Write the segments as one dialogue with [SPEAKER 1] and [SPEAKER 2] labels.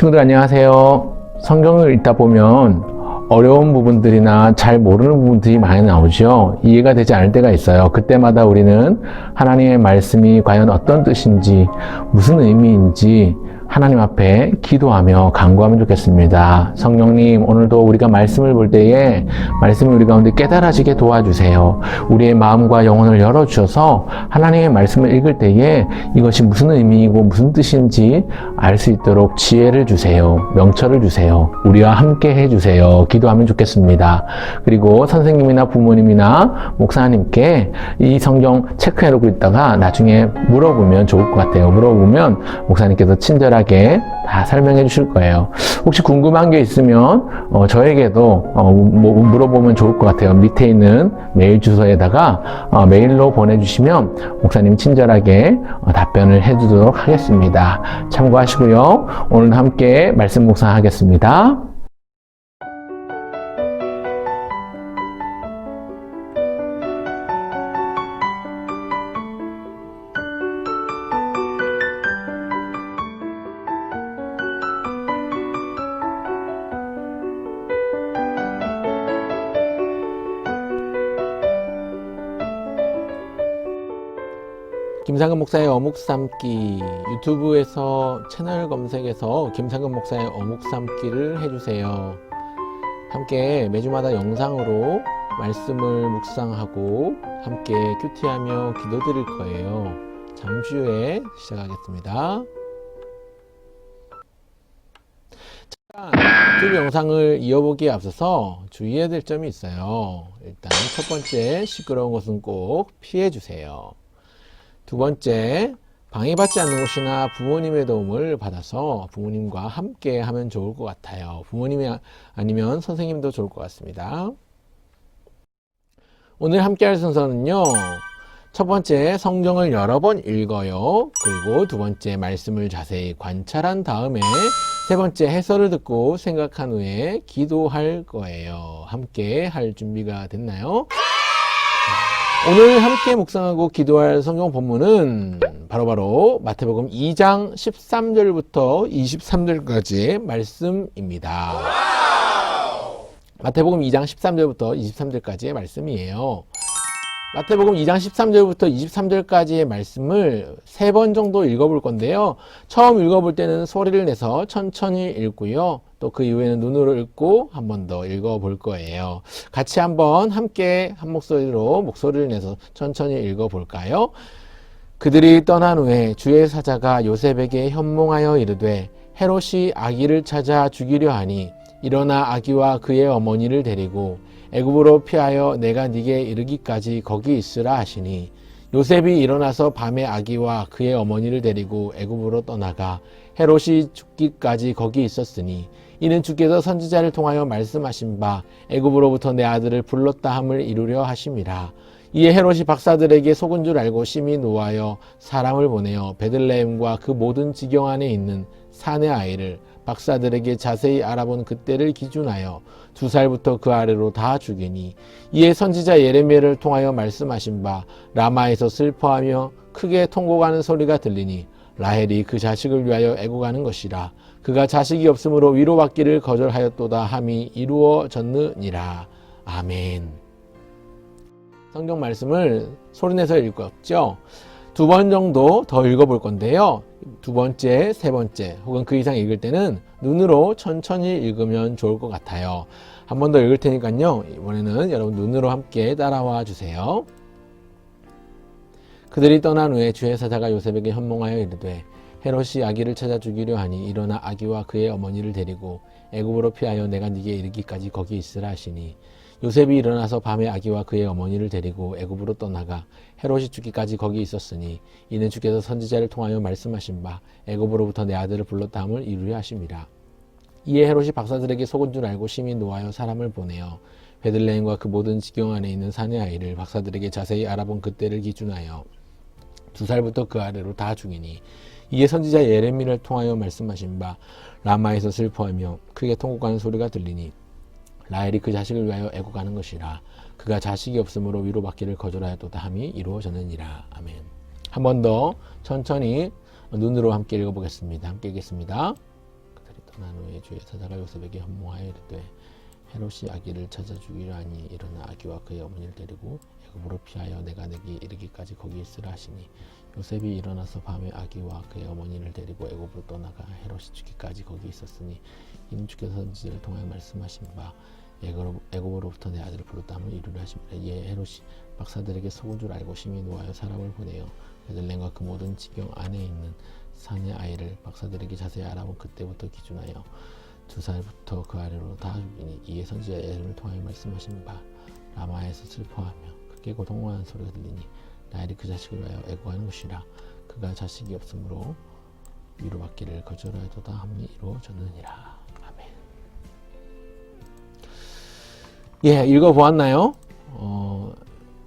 [SPEAKER 1] 친구들 안녕하세요. 성경을 읽다 보면 어려운 부분들이나 잘 모르는 부분들이 많이 나오죠. 이해가 되지 않을 때가 있어요. 그때마다 우리는 하나님의 말씀이 과연 어떤 뜻인지, 무슨 의미인지 하나님 앞에 기도하며 간구하면 좋겠습니다. 성령님, 오늘도 우리가 말씀을 볼 때에 말씀을 우리 가운데 깨달아지게 도와주세요. 우리의 마음과 영혼을 열어주셔서 하나님의 말씀을 읽을 때에 이것이 무슨 의미이고 무슨 뜻인지 알 수 있도록 지혜를 주세요. 명철을 주세요. 우리와 함께 해주세요. 기도하면 좋겠습니다. 그리고 선생님이나 부모님이나 목사님께 이 성경 체크해놓고 있다가 나중에 물어보면 좋을 것 같아요. 물어보면 목사님께서 친절하게 다 설명해 주실 거예요. 혹시 궁금한 게 있으면 어, 저에게도 어, 뭐 물어보면 좋을 것 같아요. 밑에 있는 메일 주소에다가 어, 메일로 보내주시면 목사님 친절하게 어, 답변을 해주도록 하겠습니다. 참고하시고요. 오늘 함께 말씀 묵상하겠습니다. 김상근 목사의 어묵 삶기 유튜브에서 채널 검색에서 김상근 목사의 어묵 삶기를 해주세요. 함께 매주마다 영상으로 말씀을 묵상하고 함께 큐티하며 기도드릴 거예요. 잠시 후에 시작하겠습니다. 잠깐 유튜브 영상을 이어보기에 앞서서 주의해야 될 점이 있어요. 일단 첫 번째 시끄러운 것은 꼭 피해 주세요. 두 번째, 방해받지 않는 곳이나 부모님의 도움을 받아서 부모님과 함께 하면 좋을 것 같아요. 부모님이 아- 아니면 선생님도 좋을 것 같습니다. 오늘 함께 할 순서는요. 첫 번째, 성경을 여러 번 읽어요. 그리고 두 번째, 말씀을 자세히 관찰한 다음에 세 번째, 해설을 듣고 생각한 후에 기도할 거예요. 함께 할 준비가 됐나요? 오늘 함께 묵상하고 기도할 성경 본문은 바로 바로 마태복음 2장 13절부터 23절까지의 말씀입니다. 마태복음 2장 13절부터 23절까지의 말씀이에요. 마태복음 2장 13절부터 23절까지의 말씀을 세 번 정도 읽어볼 건데요. 처음 읽어볼 때는 소리를 내서 천천히 읽고요. 또 그 이후에는 눈으로 읽고 한 번 더 읽어 볼 거예요. 같이 한번 함께 한 목소리로 목소리를 내서 천천히 읽어 볼까요? 그들이 떠난 후에 주의 사자가 요셉에게 현몽하여 이르되 헤롯이 아기를 찾아 죽이려 하니 일어나 아기와 그의 어머니를 데리고 애굽으로 피하여 내가 네게 이르기까지 거기 있으라 하시니 요셉이 일어나서 밤에 아기와 그의 어머니를 데리고 애굽으로 떠나가 헤롯이 죽기까지 거기 있었으니 이는 주께서 선지자를 통하여 말씀하신 바 애굽으로부터 내 아들을 불렀다 함을 이루려 하심이라. 이에 헤롯이 박사들에게 속은 줄 알고 심히 노하여 사람을 보내어 베들레헴과 그 모든 지경 안에 있는 사내 아이를 박사들에게 자세히 알아본 그때를 기준하여 두 살부터 그 아래로 다 죽이니 이에 선지자 예레미야를 통하여 말씀하신 바 라마에서 슬퍼하며 크게 통곡하는 소리가 들리니 라헬이 그 자식을 위하여 애고가는 것이라 그가 자식이 없으므로 위로받기를 거절하였도다 함이 이루어졌느니라 아멘. 성경 말씀을 소리내서 읽었죠. 두 번 정도 더 읽어볼 건데요. 두 번째, 세 번째, 혹은 그 이상 읽을 때는 눈으로 천천히 읽으면 좋을 것 같아요. 한 번 더 읽을 테니까요. 이번에는 여러분 눈으로 함께 따라와 주세요. 그들이 떠난 후에 주의 사자가 요셉에게 현몽하여 이르되 헤롯이 아기를 찾아 죽이려 하니 일어나 아기와 그의 어머니를 데리고 애굽으로 피하여 내가 네게 이르기까지 거기 있으라 하시니. 요셉이 일어나서 밤에 아기와 그의 어머니를 데리고 애굽으로 떠나가 헤롯이 죽기까지 거기 있었으니 이는 주께서 선지자를 통하여 말씀하신 바 애굽으로부터 내 아들을 불렀다 함을 이루려 하심이라. 이에 헤롯이 박사들에게 속은 줄 알고 심히 노하여 사람을 보내어 베들레헴과 그 모든 지경 안에 있는 사내 아이를 박사들에게 자세히 알아본 그때를 기준하여 두 살부터 그 아래로 다 죽이니 이에 선지자 예레미를 통하여 말씀하신 바 라마에서 슬퍼하며 크게 통곡하는 소리가 들리니 라헬이 그 자식을 위하여 애고가는 것이라 그가 자식이 없으므로 위로받기를 거절하였도다 함이 이루어졌느니라. 아멘. 한 번 더 천천히 눈으로 함께 읽어보겠습니다. 함께 읽겠습니다. 그들이 떠난 후에 주의 사자가 요셉에게 현몽하여 이르되 헤롯이 아기를 찾아 죽이려 하니 일어나 아기와 그의 어머니를 데리고 애굽으로 피하여 내가 내게 이르기까지 거기 있으라 하시니 요셉이 일어나서 밤에 아기와 그의 어머니를 데리고 애굽으로 떠나가 헤롯이 죽기까지 거기 있었으니 이는 주께서 선지자를 통하여 말씀하신 바 애굽으로- 애굽으로부터 내 아들을 부르다 함을 이루려 하십니다. 이에 헤롯이 박사들에게 속은 줄 알고 심히 노하여 사람을 보내어 베들렘과 그 모든 지경 안에 있는 산의 아이를 박사들에게 자세히 알아본 그때부터 기준하여 두 살부터 그 아래로 다 죽이니 이에 선지자의 이름을 통하여 말씀하신 바 라마에서 슬퍼하며 크게 고통하는 소리가 들리니 라헬이 그 자식을 위하여 애고하는 것이라 그가 자식이 없으므로 위로받기를 거절하여도다 함이 이루어졌느니라 아멘 예 읽어보았나요? 어,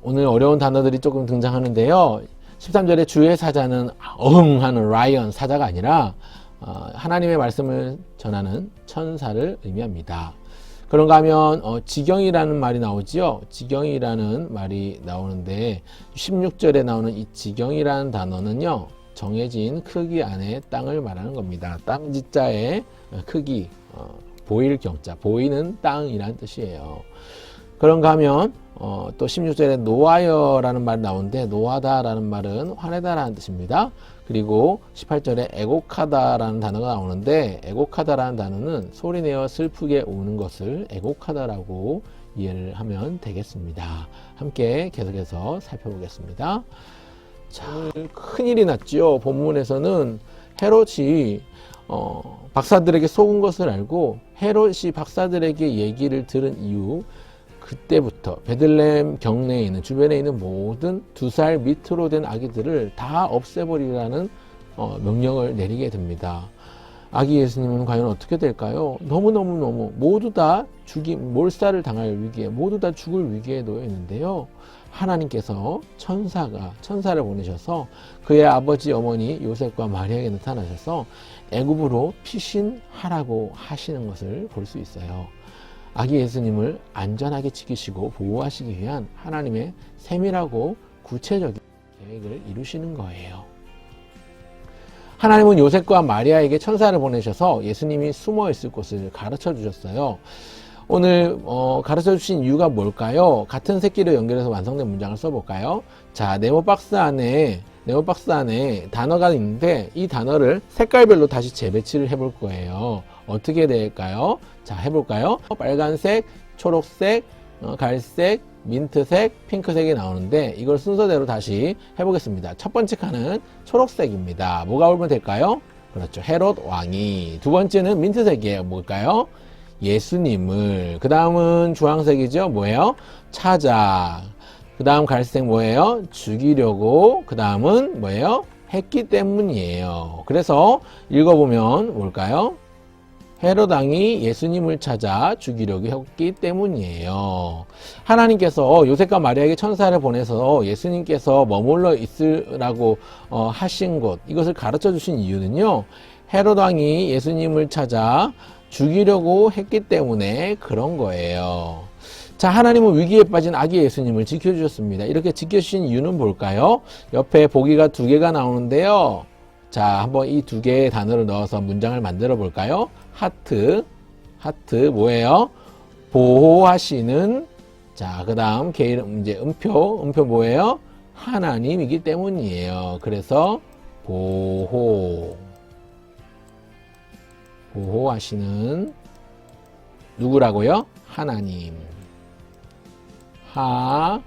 [SPEAKER 1] 오늘 어려운 단어들이 조금 등장하는데요 13절에 주의 사자는 어흥 하는 라이언 사자가 아니라 어, 하나님의 말씀을 전하는 천사를 의미합니다. 그런가 하면 어, 지경이라는 말이 나오지요. 지경이라는 말이 나오는데 16절에 나오는 이 지경이라는 단어는요. 정해진 크기 안에 땅을 말하는 겁니다. 땅 지자의 크기 어, 보일 경자 보이는 땅이라는 뜻이에요. 그런가 하면 어, 또 16절에 노하여라는 말이 나오는데 노하다라는 말은 화내다라는 뜻입니다. 그리고 18절에 애곡하다라는 단어가 나오는데 애곡하다라는 단어는 소리내어 슬프게 우는 것을 애곡하다라고 이해를 하면 되겠습니다. 함께 계속해서 살펴보겠습니다. 자, 큰일이 났죠. 본문에서는 헤롯이 어, 박사들에게 속은 것을 알고 헤롯이 박사들에게 얘기를 들은 이후 그때부터 베들레헴 경내에 있는 주변에 있는 모든 두 살 밑으로 된 아기들을 다 없애버리라는 어, 명령을 내리게 됩니다. 아기 예수님은 과연 어떻게 될까요? 너무너무너무 모두 다 죽임, 몰살을 당할 위기에 모두 다 죽을 위기에 놓여 있는데요. 하나님께서 천사가 천사를 보내셔서 그의 아버지 어머니 요셉과 마리아에게 나타나셔서 애굽으로 피신하라고 하시는 것을 볼 수 있어요. 아기 예수님을 안전하게 지키시고 보호하시기 위한 하나님의 세밀하고 구체적인 계획을 이루시는 거예요. 하나님은 요셉과 마리아에게 천사를 보내셔서 예수님이 숨어 있을 곳을 가르쳐 주셨어요. 오늘 어, 가르쳐 주신 이유가 뭘까요? 같은 새끼를 연결해서 완성된 문장을 써볼까요? 자, 네모 박스 안에 네모 박스 안에 단어가 있는데 이 단어를 색깔별로 다시 재배치를 해볼 거예요. 어떻게 될까요? 자, 해볼까요? 빨간색, 초록색, 어, 갈색, 민트색, 핑크색이 나오는데 이걸 순서대로 다시 해보겠습니다. 첫 번째 칸은 초록색입니다. 뭐가 오면 될까요? 그렇죠. 헤롯 왕이. 두 번째는 민트색이에요. 뭘까요? 예수님을. 그 다음은 주황색이죠. 뭐예요? 찾아. 그 다음 갈색 뭐예요? 죽이려고. 그 다음은 뭐예요? 했기 때문이에요. 그래서 읽어보면 뭘까요? 헤롯 왕이 예수님을 찾아 죽이려고 했기 때문이에요. 하나님께서 요셉과 마리아에게 천사를 보내서 예수님께서 머물러 있으라고 어, 하신 것 이것을 가르쳐 주신 이유는요. 헤롯 왕이 예수님을 찾아 죽이려고 했기 때문에 그런 거예요. 자, 하나님은 위기에 빠진 아기 예수님을 지켜주셨습니다. 이렇게 지켜주신 이유는 뭘까요? 옆에 보기가 두 개가 나오는데요. 자, 한번 이 두 개의 단어를 넣어서 문장을 만들어 볼까요? 하트, 하트, 뭐예요? 보호하시는, 자, 그 다음, 개 이름, 이제 음표, 음표 뭐예요? 하나님이기 때문이에요. 그래서, 보호. 보호하시는, 누구라고요? 하나님. 하나님.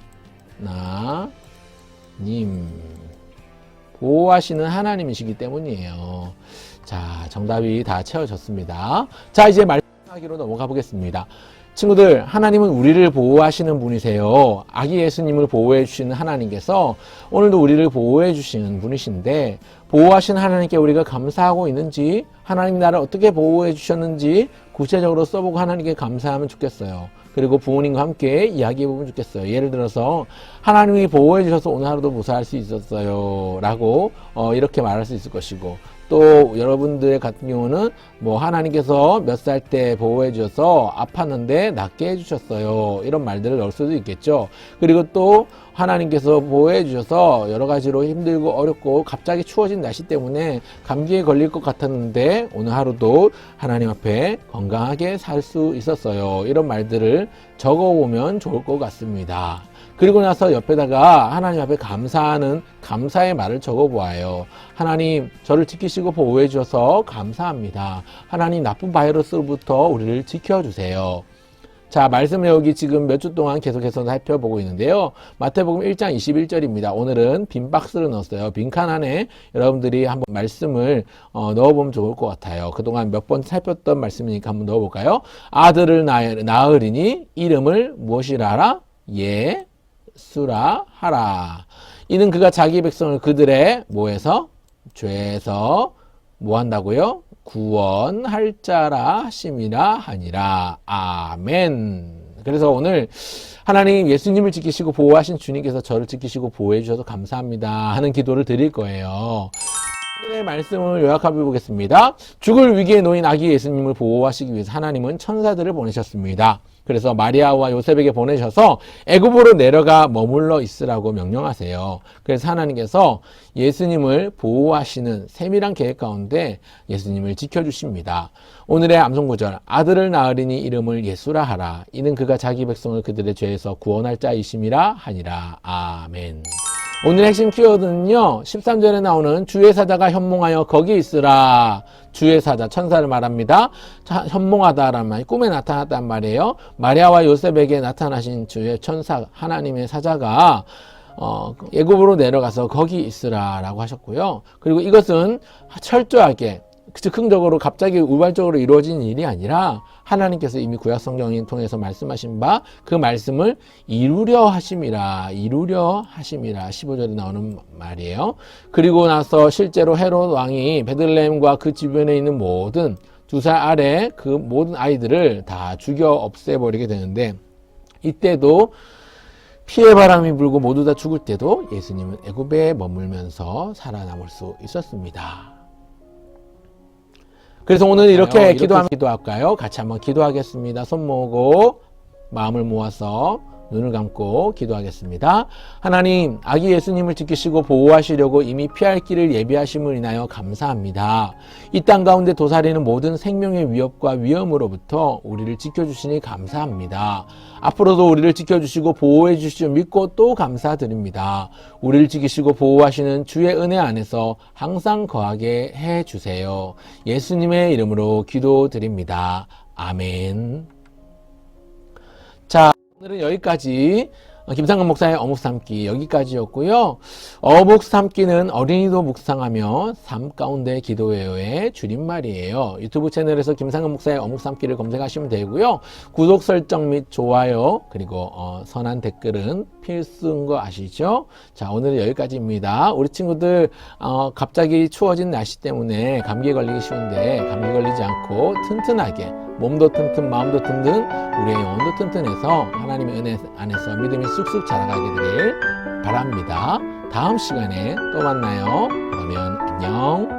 [SPEAKER 1] 보호하시는 하나님이시기 때문이에요. 자, 정답이 다 채워졌습니다. 자, 이제 말씀하기로 넘어가 보겠습니다. 친구들, 하나님은 우리를 보호하시는 분이세요. 아기 예수님을 보호해 주시는 하나님께서 오늘도 우리를 보호해 주시는 분이신데, 보호하신 하나님께 우리가 감사하고 있는지, 하나님 나를 어떻게 보호해 주셨는지 구체적으로 써보고 하나님께 감사하면 좋겠어요. 그리고 부모님과 함께 이야기해 보면 좋겠어요. 예를 들어서 하나님이 보호해 주셔서 오늘 하루도 무사할 수 있었어요. 라고 어, 이렇게 말할 수 있을 것이고 또 여러분들 같은 경우는 뭐 하나님께서 몇 살 때 보호해 주셔서 아팠는데 낫게 해 주셨어요. 이런 말들을 넣을 수도 있겠죠. 그리고 또 하나님께서 보호해 주셔서 여러 가지로 힘들고 어렵고 갑자기 추워진 날씨 때문에 감기에 걸릴 것 같았는데 오늘 하루도 하나님 앞에 건강하게 살 수 있었어요. 이런 말들을 적어 보면 좋을 것 같습니다. 그리고 나서 옆에다가 하나님 앞에 감사하는 감사의 말을 적어 보아요. 하나님, 저를 지키시고 보호해 주셔서 감사합니다. 하나님, 나쁜 바이러스로부터 우리를 지켜 주세요. 자, 말씀을 여기 지금 몇 주 동안 계속해서 살펴보고 있는데요. 마태복음 1장 21절입니다. 오늘은 빈 박스를 넣었어요. 빈칸 안에 여러분들이 한번 말씀을 어, 넣어보면 좋을 것 같아요. 그동안 몇 번 살폈던 말씀이니까 한번 넣어볼까요? 아들을 낳- 낳으리니 이름을 무엇이라 하라? 예, 수라 하라. 이는 그가 자기 백성을 그들의 뭐에서 죄에서 뭐 한다고요? 구원할 자라 하심이라 하니라. 아멘. 그래서 오늘 하나님 예수님을 지키시고 보호하신 주님께서 저를 지키시고 보호해 주셔서 감사합니다 하는 기도를 드릴 거예요. 오늘의 말씀을 요약해 보겠습니다. 죽을 위기에 놓인 아기 예수님을 보호하시기 위해서 하나님은 천사들을 보내셨습니다. 그래서 마리아와 요셉에게 보내셔서 애굽으로 내려가 머물러 있으라고 명령하세요. 그래서 하나님께서 예수님을 보호하시는 세밀한 계획 가운데 예수님을 지켜주십니다. 오늘의 암송구절 아들을 낳으리니 이름을 예수라 하라. 이는 그가 자기 백성을 그들의 죄에서 구원할 자이심이라 하니라. 아멘. 오늘 핵심 키워드는요, 13절에 나오는 주의 사자가 현몽하여 거기 있으라. 주의 사자, 천사를 말합니다. 자, 현몽하다라는 말이 꿈에 나타났단 말이에요. 마리아와 요셉에게 나타나신 주의 천사, 하나님의 사자가 어, 예굽으로 내려가서 거기 있으라라고 하셨고요. 그리고 이것은 철저하게 즉흥적으로 갑자기 우발적으로 이루어진 일이 아니라 하나님께서 이미 구약 성경을 통해서 말씀하신 바 그 말씀을 이루려 하심이라 이루려 하심이라 15절에 나오는 말이에요. 그리고 나서 실제로 헤롯 왕이 베들레헴과 그 주변에 있는 모든 두 살 아래 그 모든 아이들을 다 죽여 없애버리게 되는데 이때도 피해 바람이 불고 모두 다 죽을 때도 예수님은 애굽에 머물면서 살아남을 수 있었습니다. 그래서 오늘 이렇게,
[SPEAKER 2] 이렇게
[SPEAKER 1] 기도하면 기도할까요? 같이 한번 기도하겠습니다. 손 모으고 마음을 모아서 눈을 감고 기도하겠습니다. 하나님, 아기 예수님을 지키시고 보호하시려고 이미 피할 길을 예비하심을 인하여 감사합니다. 이 땅 가운데 도사리는 모든 생명의 위협과 위험으로부터 우리를 지켜주시니 감사합니다. 앞으로도 우리를 지켜주시고 보호해 주시오 믿고 또 감사드립니다. 우리를 지키시고 보호하시는 주의 은혜 안에서 항상 거하게 해 주세요. 예수님의 이름으로 기도드립니다. 아멘. 자, 오늘은 여기까지 어, 김상근 목사의 어묵 삶기 여기까지였고요. 어묵 삶기는 어린이도 묵상하며 삶 가운데 기도회의 줄임말이에요. 유튜브 채널에서 김상근 목사의 어묵 삶기를 검색하시면 되고요. 구독 설정 및 좋아요 그리고 어, 선한 댓글은 필수인 거 아시죠? 자 오늘은 여기까지입니다. 우리 친구들 어, 갑자기 추워진 날씨 때문에 감기에 걸리기 쉬운데 감기 걸리지 않고 튼튼하게 몸도 튼튼 마음도 튼튼 우리의 영혼도 튼튼해서 하나님의 은혜 안에서 믿음이 쑥쑥 자라가게 되길 바랍니다. 다음 시간에 또 만나요. 그러면 안녕.